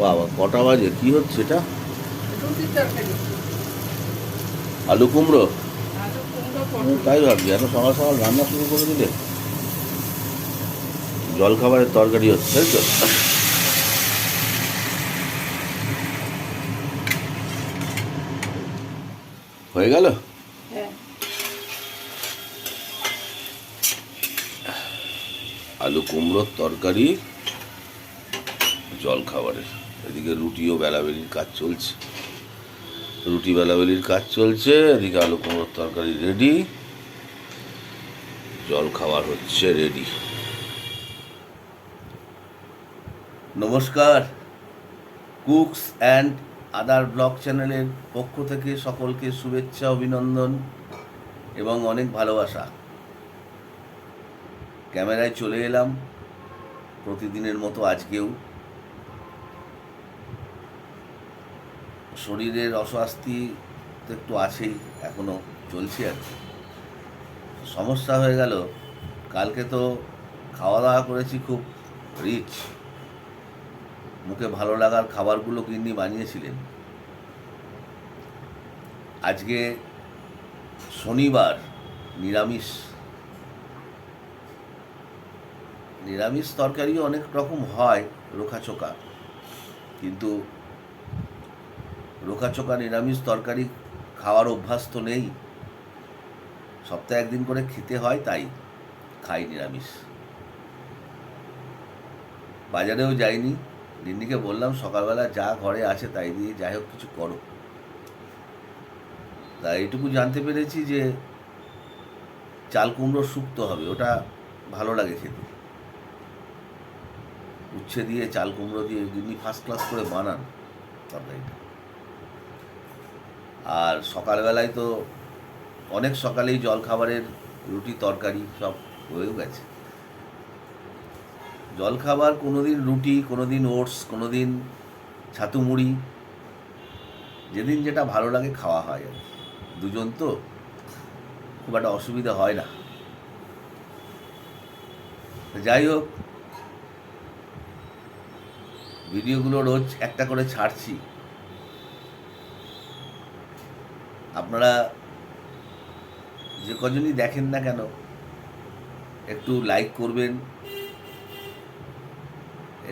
বাবা কটা বাজে? কি হচ্ছে এটা আলু কুমড়ো? তাই ভাবছি এত সকাল সকাল রান্না শুরু করে দিলে। জল খাবারের তরকারি হচ্ছে তাই তো? হয়ে গেল? হ্যাঁ। আলু কুমড়োর তরকারি জল খাবারের এদিকে রুটিও বেলাবেলির কাজ চলছে। রুটি বেলাবেলির কাজ চলছে, এদিকে আলু কুমড়োর তরকারি রেডি জল খাবার হচ্ছে রেডি নমস্কার। কুকস অ্যান্ড আদার ব্লগ চ্যানেলের পক্ষ থেকে সকলকে শুভেচ্ছা, অভিনন্দন এবং অনেক ভালোবাসা। ক্যামেরায় চলে এলাম। প্রতিদিনের মতো আজকেও শরীরের অস্বস্তি তো একটু আছেই এখনও চলছে আর কি। সমস্যা হয়ে গেল, কালকে তো খাওয়া দাওয়া করেছি খুব রিচ মুখে ভালো লাগার খাবারগুলো কিনি বানিয়েছিলেন। আজকে শনিবার, নিরামিষ। নিরামিষ তরকারিও অনেক রকম হয় রোখাচোকা কিন্তু রোখাচোকা নিরামিষ তরকারি খাওয়ার অভ্যাস তো নেই। সপ্তাহে একদিন করে খেতে হয় তাই খাই নিরামিষ। বাজারেও যাইনি। দিন্নিকে বললাম, সকালবেলা যা ঘরে আছে তাই দিয়ে যাই হোক কিছু করো। তা এইটুকু জানতে পেরেছি যে চাল কুমড়ো শুক্তো হবে, ওটা ভালো লাগে খেতে। উচ্ছে দিয়ে চাল কুমড়ো দিয়ে গিন্নি ফার্স্ট ক্লাস করে বানান তরকারিটা। আর সকালবেলায় তো অনেক সকালেই জল খাবারের রুটি, তরকারি সব হয়েও গেছে। জল খাবার কোনোদিন রুটি, কোনোদিন ওটস, কোনোদিন ছাতু মুড়ি, যেদিন যেটা ভালো লাগে খাওয়া হয় দুজন তো খুব একটা অসুবিধা হয় না। যাই হোক, ভিডিওগুলো রোজ একটা করে ছাড়ছি। আপনারা যে কজনই দেখেন না কেন, একটু লাইক করবেন,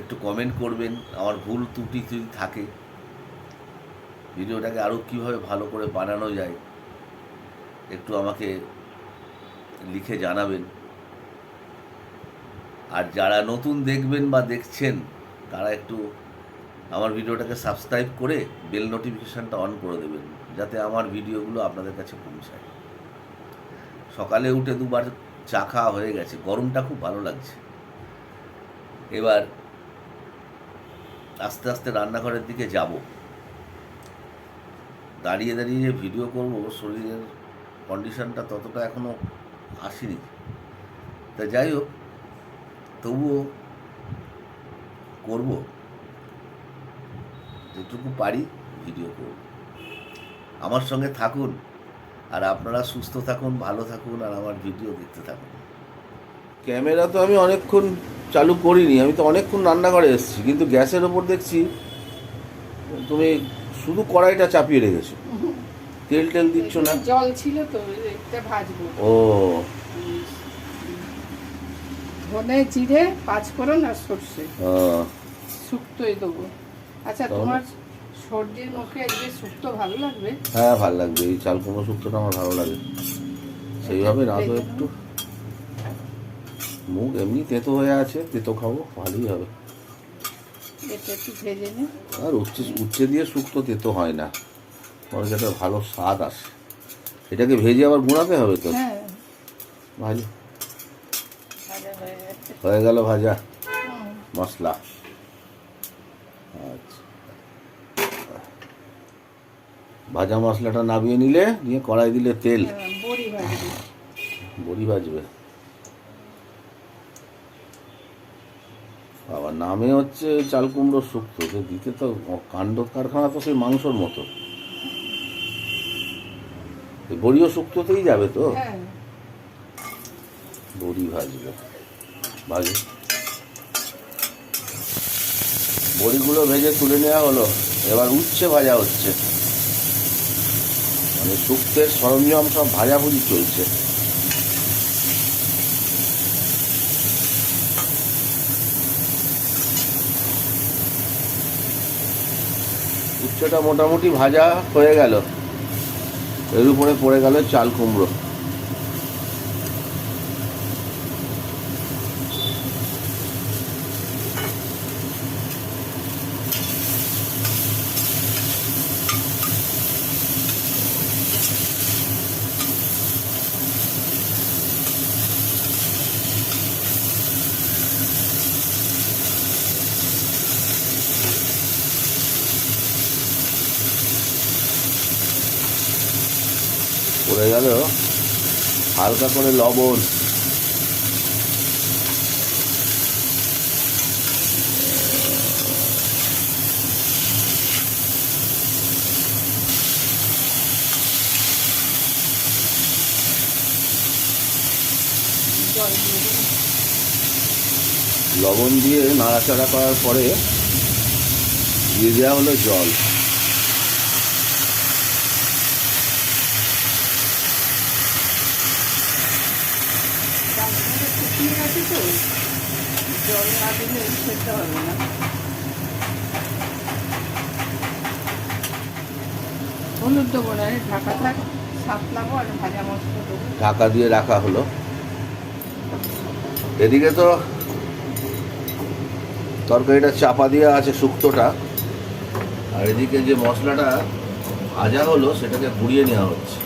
একটু কমেন্ট করবেন, আমার ভুল ত্রুটি যদি থাকে, ভিডিওটাকে আরও কীভাবে ভালো করে বানানো যায়, একটু আমাকে লিখে জানাবেন। আর যারা নতুন দেখবেন বা দেখছেন, তারা একটু আমার ভিডিওটাকে সাবস্ক্রাইব করে বেল নোটিফিকেশানটা অন করে দেবেন। যাতে আমার ভিডিওগুলো আপনাদের কাছে পৌঁছায়। সকালে উঠে দুবার চা খাওয়া হয়ে গেছে, গরমটা খুব ভালো লাগছে। এবার আস্তে আস্তে রান্নাঘরের দিকে যাব। দাঁড়িয়ে দাঁড়িয়ে ভিডিও করব, শরীরের কন্ডিশনটা ততটা এখনও আসেনি। তা যাই হোক, তবুও করব। যেটুকু পারি ভিডিও করব। আমার সঙ্গে থাকুন আর আপনারা সুস্থ থাকুন ভালো থাকুন আর আমার ভিডিও দেখতে থাকুন। ক্যামেরা তো আমি অনেকক্ষণ চালু করিনি আমি তো অনেকক্ষণ রান্নাঘরে এসেছি কিন্তু গ্যাসের ওপর দেখছি তুমি শুধু কড়াইটা চাপিয়ে রেখেছো। তেল টেল দিচ্ছ না? জল ছিল তো এটা ভাজবো। ও। ধনে জিরে পাঁচফোড়ন আর সর্ষে। শুক্তোই দেবো। আচ্ছা তোমার সর্দির মুখে আজকে শুক্তো ভালো লাগবে? হ্যাঁ ভালো লাগবে। এই চাল কুমড়ো শুক্তোটা আমার ভালো লাগে। সেইভাবে রাঁধো একটু। মুখ এমনি তেতো হয়ে আছে তেতো খাব ভালোই হবে। আর উচ্ছে উচ্ছে দিয়ে শুক্তো তেতো হয় না। অনেক একটা ভালো স্বাদ আসে। এটাকে ভেজে আবার গুঁড়াতে হবে তো? হ্যাঁ। ভাজা হয়ে গেল ভাজা। মশলা আচ্ছা ভাজা মশলাটা নামিয়ে নিলে নিয়ে কড়াই দিলে তেল। হ্যাঁ, বড়ি ভাজবে। বাবা নামে হচ্ছে চাল কুমড়ো শুক্তো দিতে তো কাণ্ড কারখানা তো সেই মাংসর মতো। বড়িও শুক্তোতেই যাবে তো? হ্যাঁ। বড়ি ভাজবে। ভাজে। বড়িগুলো ভেজে তুলে নেওয়া হলো। এবার উচ্ছে ভাজা হচ্ছে। মানে শুক্তের সরঞ্জাম সব ভাজাভুজি চলছে। উচ্চটা মোটামুটি ভাজা হয়ে গেল। এর উপরে পড়ে গেল চাল কুমড়ো। পড়ে গেল। হালকা করে লবণ। লবণ দিয়ে নাড়াচাড়া করার পরে দিয়ে দেওয়া হলো জল। তো। জল না দিলে সেটা হবে না। হলুদ দেবো না ঢাকা থাক আর ভাজা মশলা ঢাকা দিয়ে রাখা হলো। এদিকে তো তরকারিটা চাপা দেওয়া আছে শুক্তোটা। আর এদিকে যে মশলাটা ভাজা হলো, সেটাকে গুঁড়িয়ে নেওয়া হচ্ছে।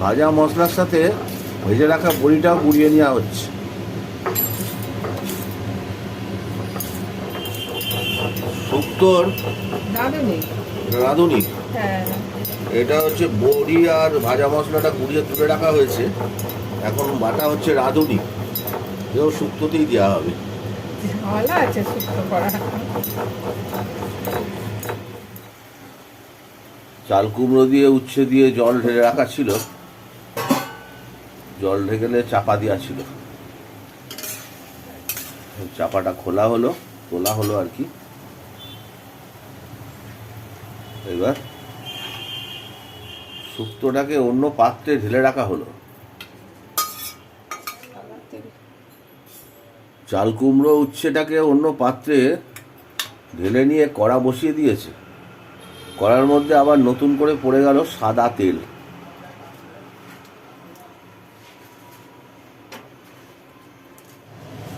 ভাজা মশলার সাথে ভেজে রাখা বড়িটাও গুঁড়িয়ে নেওয়া হচ্ছে। শুক্তোর রাঁধুনি? হ্যাঁ। এটা হচ্ছে বড়ি আর ভাজা মশলাটা গুঁড়িয়ে তুলে রাখা হয়েছে। এখন বাটা হচ্ছে রাঁধুনি। এও শুক্তোতেই দেওয়া হবে। ভালো আছে শুক্তো করা। চাল কুমড়ো দিয়ে উচ্ছে দিয়ে জল ঢেলে রাখা ছিল। জল ঢেকেলে চাপা দেওয়া ছিল। চাপাটা খোলা হলো, তোলা হলো আর কি। এবার শুক্তোটাকে অন্য পাত্রে ঢেলে রাখা হলো। চাল কুমড়ো উচ্ছেটাকে অন্য পাত্রে ঢেলে নিয়ে কড়া বসিয়ে দিয়েছে। কড়ার মধ্যে আবার নতুন করে পড়ে গেল সাদা তেল।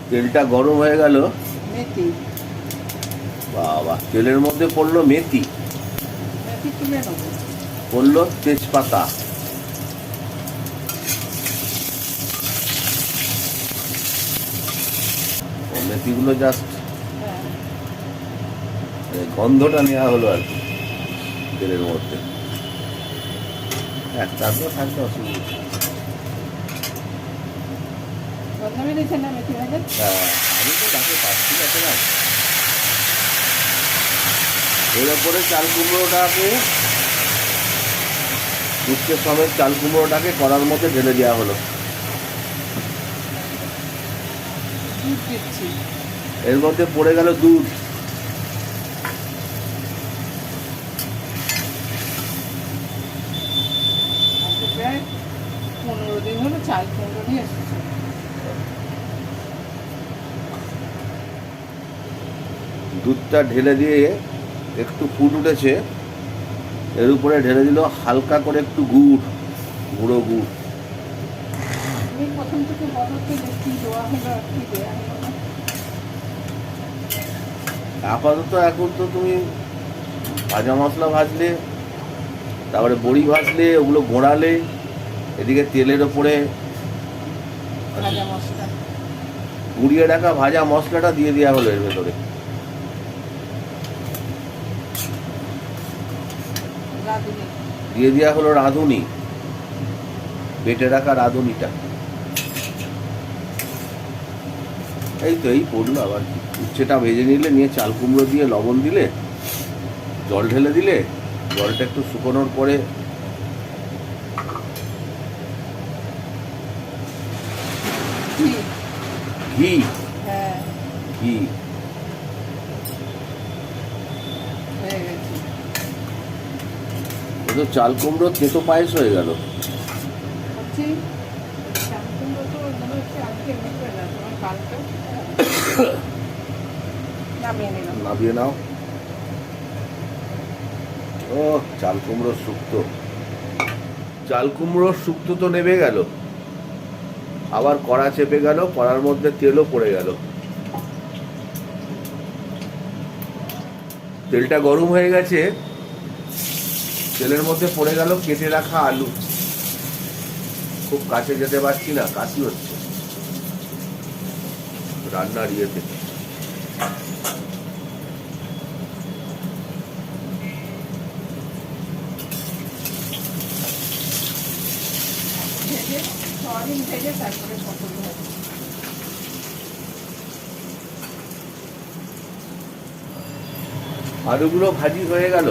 তেলটা গরম হয়ে গেল। মেথি। বাবা তেলের মধ্যে পড়ল মেথি। পড়ল তেজপাতা। মেথিগুলো জাস্ট হ্যাঁ। গন্ধটা নেওয়া হলো আর কি তেলের মধ্যে। একটা তো থাকতে অসুবিধা হ্যাঁ, আমি তো তাকে পাচ্ছি না না। এর চাল কুমড়োটাকে উচ্ছে সমেত চাল কুমড়োটাকে করার মধ্যে ঢেলে দেওয়া হলো। এর মধ্যে পড়ে গেল দুধ আজকে প্রায় পনেরো দিন হলো চাল কুমড়ো নিয়ে এসেছে দুধটা ঢেলে দিয়ে একটু ফুট উঠেছে এর উপরে ঢেলে দিল হালকা করে একটু গুড় গুঁড়ো গুড়। আপাতত এখন তো তুমি ভাজা মশলা ভাজলে তারপরে বড়ি ভাজলে ওগুলো গোড়ালে এদিকে তেলের ওপরে। গুঁড়িয়ে রাখা ভাজা মশলাটা দিয়ে দেওয়া হলো এর ভেতরে রাঁধুনি দিয়ে দেওয়া হলো রাঁধুনি। বেটে রাখা রাঁধুনিটা। এই তো এই পড়ল আবার কি। উচ্ছেটা ভেজে নিলে নিয়ে চাল কুমড়ো দিয়ে লবণ দিলে জল ঢেলে দিলে জলটা একটু শুকোনোর পরে ঘি। ঘি হ্যাঁ কি হয়ে গেছে এ তো চাল কুমড়ো তেতো পায়েস হয়ে গেল। নামিয়ে নাও। ও চাল কুমড়োর শুক্তো। চাল কুমড়োর শুক্তো তো নেমে গেল। আবার কড়া চেপে গেল কড়ার মধ্যে তেলও পড়ে গেল। তেলটা গরম হয়ে গেছে। তেলের মধ্যে পড়ে গেল, কেটে রাখা আলু। খুব কাছে যেতে পারছি না, কাশি হচ্ছে। রান্নার ভাজি আলুগুলো ভাজি হয়ে গেল।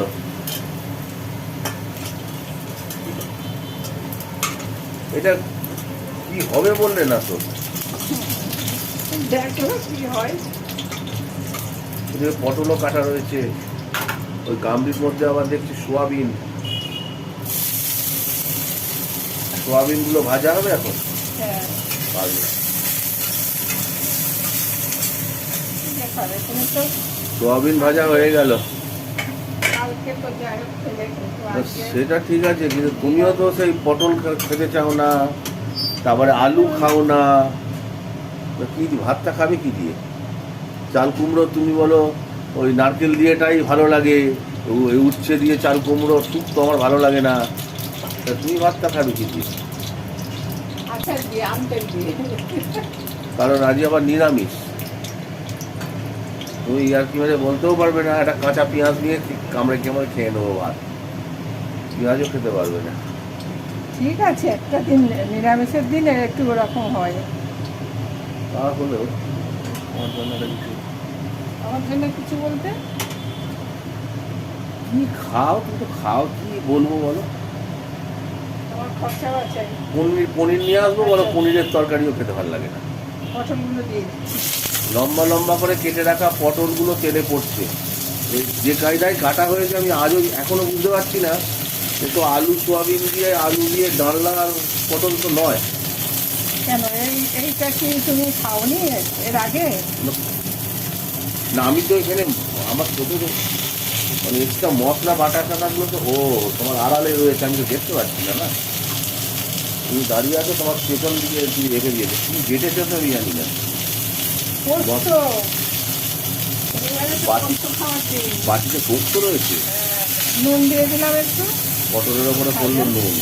এটা কি হবে বললে না তো? পটলও কাটা রয়েছে। ওই গামলির মধ্যে আবার দেখছি সোয়াবিন। সোয়াবিনগুলো ভাজা হবে এখন? হ্যাঁ। সোয়াবিন ভাজা হয়ে গেল কালকে তো যাই হোক খেলে কিন্তু তা আজকে সেটা ঠিক আছে কিন্তু তুমিও তো সেই পটল খেতে চাও না তারপরে আলু খাও না। কি ভাতটা খাবে কি দিয়ে? চাল কুমড়ো তুমি বলো ওই নারকেল দিয়েটাই ভালো লাগে ওই উচ্ছে দিয়ে চাল কুমড়ো স্যুপ তো আমার ভালো লাগে না। তা তুমি ভাতটা খাবে কি দিয়ে? দিয়ে কারণ আজ আবার নিরামিষ। তুমি আর কি মানে বলতেও পারবে না একটা কাঁচা পেঁয়াজ নিয়ে কামড়ে কামড়ে খেয়ে নেব ভাত পেঁয়াজও খেতে পারবে না। ঠিক আছে একটা দিন নিরামিষের দিন একটু ওরকম হয়। তাহলেও আমার জন্য একটা কিছু। আমার জন্য কিছু বলতে? কি খাও কিন্তু খাও কি বলব বলো? পনির পনির নিয়ে আসব বলো পনিরের তরকারিও খেতে ভালো লাগে না। পটলগুলো দিয়ে দিচ্ছি। লম্বা লম্বা করে কেটে রাখা পটলগুলো তেলে পড়ছে। যে কায়দায় কাটা হয়েছে আমি আজও এখনও বুঝতে পারছি না কিন্তু আলু সোয়াবিন দিয়ে আলু দিয়ে ডালনা আর পটল তো নয়। কেন? এই এইটা কি তুমি খাওনি এর আগে? না আমি তো এখানে আমার তো মানে এক্সট্রা মশলা বাটা টাটাগুলো তো ও তোমার আড়ালে রয়েছে আমি তো দেখতে পাচ্ছি না না? তুমি দাঁড়িয়ে আছো তোমার পেছন দিকে তুমি রেখে দিয়েছ। তুমি যেটেছো তো আমি জানি না। বাটিতে পোস্ত রয়েছে? নুন দিয়ে দিলাম একটু পটলের ওপরে পড়ল নুন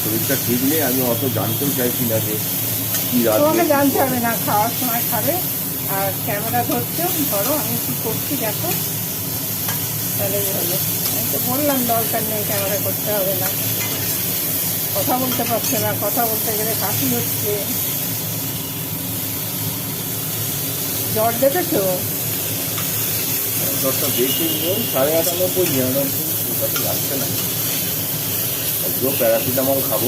শরীরটা ঠিক নেই, আমি অত জানতেও চাইছি না যে কি তোমাকে জানতে হবে না, খাওয়ার সময় খাবে। আর ক্যামেরা ধরছো, ধরো, আমি কি করছি দেখো। তাহলেই হলো আমি তো বললাম দরকার নেই, ক্যামেরা করতে হবে না। কথা বলতে পারছে না, কথা বলতে গেলে কাশি হচ্ছে। জ্বর দেখেছ? দশটা দেখে সাড়ে আটানব্বই নিরানব্বই ওটা তো লাগছে না। আজকেও প্যারাসিটামল খাব।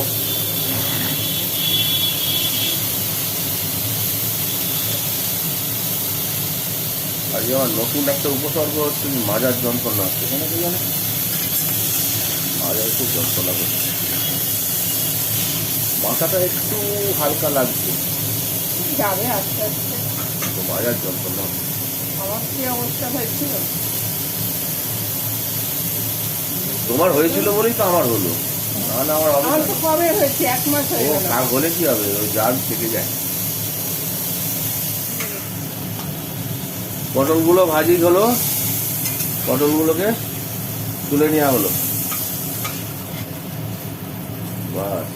আজকে আমার নতুন একটা উপসর্গ হচ্ছে মাজার যন্ত্রণা হচ্ছে কেন কি জানে? মাজার খুব যন্ত্রণা করছে। মাথাটা একটু হালকা লাগছে। যাবে আস্তে আস্তে তো মাজার যন্ত্রণা। আমার কি অবস্থা হয়েছিল? তোমার হয়েছিল বলেই তো আমার হলো। না না আমার আমার তো কবে হয়েছে? এক মাস হয়ে গেল। হলে কি হবে? ওই জাল থেকে যায়। পটলগুলো ভাজি হলো। পটলগুলোকে তুলে নেওয়া হলো। বাস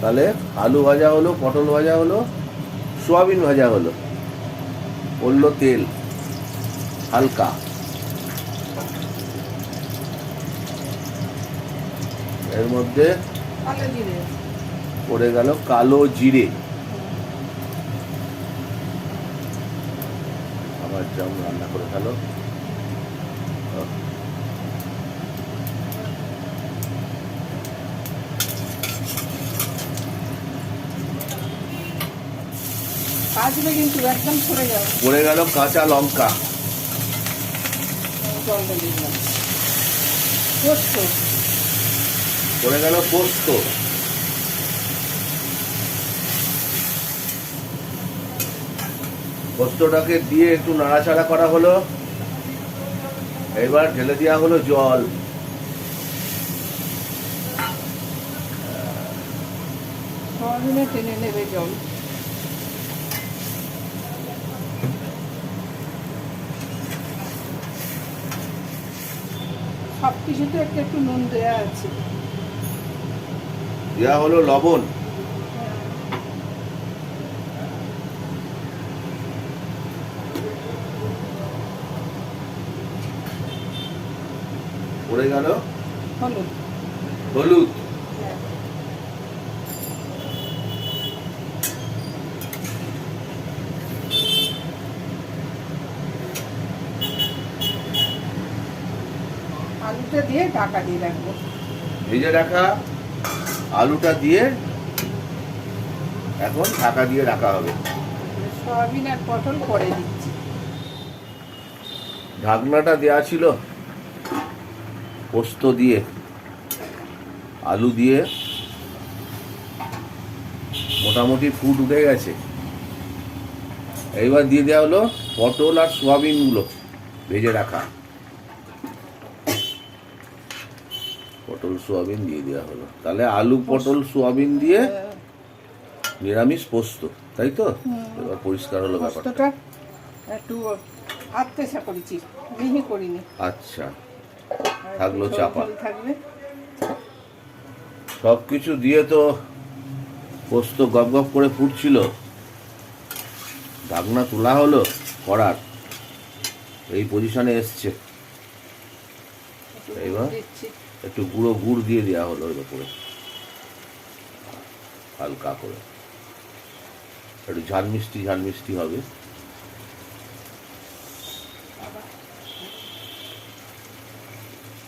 তাহলে আলু ভাজা হলো পটল ভাজা হলো। সোয়াবিন ভাজা হলো। পড়ল তেল হালকা। এর মধ্যে পড়ে গেল কালো জিরে। আবার যেমন রান্না করে ফেলো। কাজবে কিন্তু একদম সরে যাবে। পড়ে গেল কাঁচা লঙ্কা। দিলাম। পোস্ত। পড়ে গেল পোস্ত। পোস্তটাকে দিয়ে একটু নাড়াচাড়া করা হলো। এবার ঢেলে দেওয়া হলো জল। টেনে নেবে জল সব কিছুতে একটু একটু নুন দেয়া আছে। দেয়া হলো লবণ। পড়ে গেল? হলুদ। হলুদ আলুটা দিয়ে ঢাকা দিয়ে রাখব। ভেজে রাখা আলুটা দিয়ে এখন ঢাকা দিয়ে রাখা হবে। সয়াবিন আর পটল পরে দিচ্ছি। ঢাকনাটা দেওয়া ছিল পোস্ত দিয়ে আলু দিয়ে। মোটামুটি ফুট উঠে গেছে। এইবার দিয়ে দেওয়া হলো পটল আর সোয়াবিনগুলো ভেজে রাখা। পটল সোয়াবিন দিয়ে দেওয়া হলো। তাহলে আলু পটল সোয়াবিন দিয়ে নিরামিষ পোস্ত তাই তো? এবার পরিষ্কার হলো ব্যাপারটা। একটু করেছি মিহি করিনি। আচ্ছা। থাকল চাপা। থাকবে। সব কিছু দিয়ে তো পোস্ত গপ গপ করে ফুটছিল। ঢাকনা তোলা হলো করার। এই পজিশনে এসছে। এইবার? একটু গুঁড়ো, গুড় দিয়ে দেওয়া হলো এর উপরে হালকা করে। একটু ঝাল মিষ্টি ঝাল মিষ্টি হবে।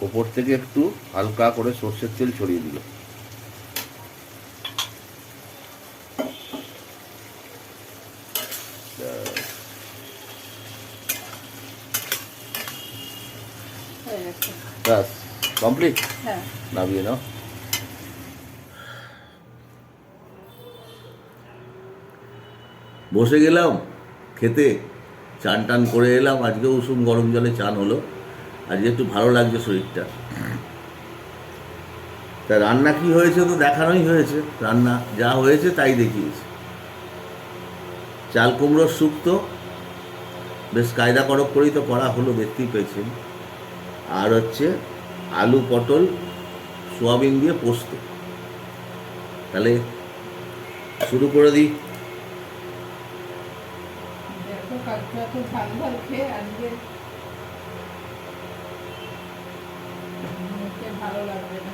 ওপর থেকে একটু হালকা করে সর্ষের তেল ছড়িয়ে দিল। ব্যাস। কমপ্লিট নামিয়ে নাও বসে গেলাম খেতে চান টান করে এলাম। আজকে উষুম গরম জলে চান হলো। আজকে একটু ভালো লাগছে শরীরটা। তা রান্না কি হয়েছে তো দেখানোই হয়েছে। রান্না যা হয়েছে তাই দেখিয়েছে। চাল কুমড়োর শুক্তো বেশ কায়দা করক করেই তো করা হলো দেখতেই পেয়েছেন। আর হচ্ছে আলু পটল সোয়াবিন দিয়ে পোস্ত। তাহলে শুরু করে দিই। ভালো লাগবে না।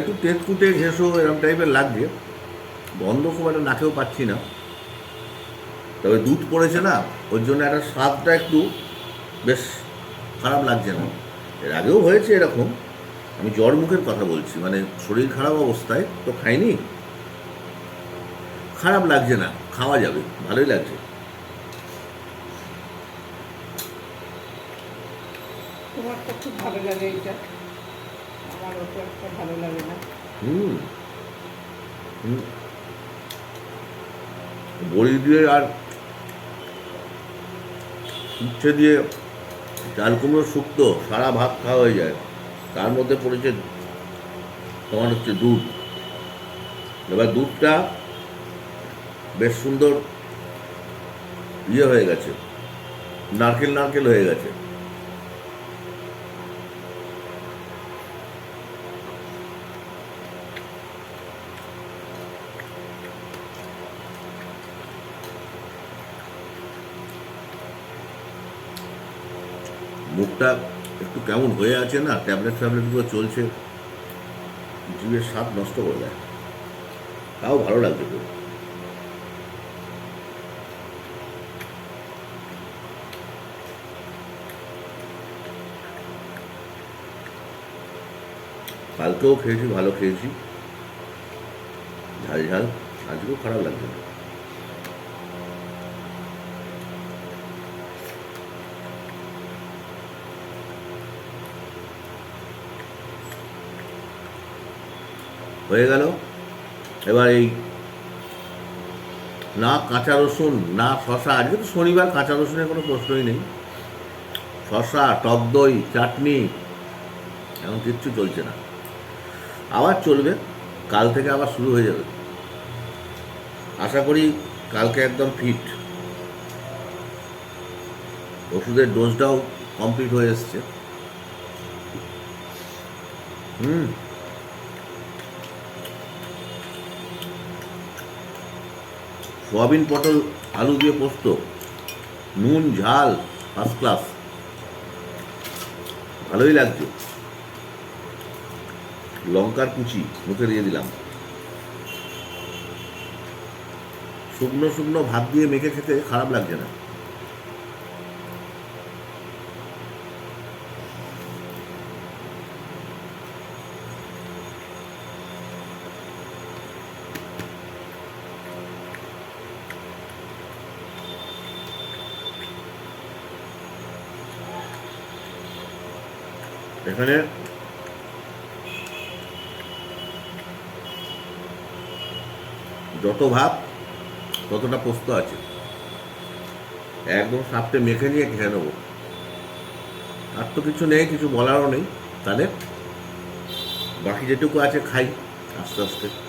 একটু তেঁতকুটে ঘেঁষো এরকম টাইপের লাগছে গন্ধ খুব একটা নাকেও পাচ্ছি না। তবে দুধ পড়েছে না, ওর জন্য একটা স্বাদটা একটু বেশ খারাপ লাগছে না এর আগেও হয়েছে এরকম। আমি জ্বর মুখের কথা বলছি মানে শরীর খারাপ অবস্থায় তো খাইনি। খারাপ লাগছে না, খাওয়া যাবে, ভালোই লাগছে। খুব ভালো লাগে এটা। হুম। হুম। বড়ি দিয়ে আর উচ্ছে দিয়ে চাল কুমড়ো শুক্তো, সারা ভাত খাওয়া হয়ে যায়। তার মধ্যে পড়েছে তোমার হচ্ছে দুধ। এবার দুধটা বেশ সুন্দর ইয়ে হয়ে গেছে, নারকেল নারকেল হয়ে গেছে। মুখটা একটু কেমন হয়ে আছে না, ট্যাবলেট ফ্যাবলেটগুলো চলছে, জীবের স্বাদ নষ্ট করে দেয়। তাও ভালো লাগছে তো। কালকেও খেয়েছি, ভালো খেয়েছি। ঝাল ঝাল, আজকেও খারাপ লাগছে না। হয়ে গেল। এবার এই না কাঁচা রসুন, না শশা আজকে তো শনিবার, কাঁচা রসুনের কোনো প্রশ্নই নেই। শশা টক দই, চাটনি এখন কিচ্ছু চলছে না। আবার চলবে, কাল থেকে আবার শুরু হয়ে যাবে। আশা করি কালকে একদম ফিট। ওষুধের ডোজটাও কমপ্লিট হয়ে এসছে। হুম। সোয়াবিন, পটল, আলু দিয়ে পোস্ত, নুন, ঝাল ফার্স্ট ক্লাস ভালোই লাগছে। লঙ্কার কুচি মুখে দিয়ে দিলাম। শুকনো শুকনো ভাত দিয়ে মেখে খেতে খারাপ লাগছে না। এখানে যত ভাব, ততটা পোস্ত আছে। একদম সাপটে মেখে নিয়ে খেয়ে নেব। আর তো কিছু নেই, কিছু বলারও নেই। তাহলে বাকি যেটুকু আছে খাই আস্তে আস্তে।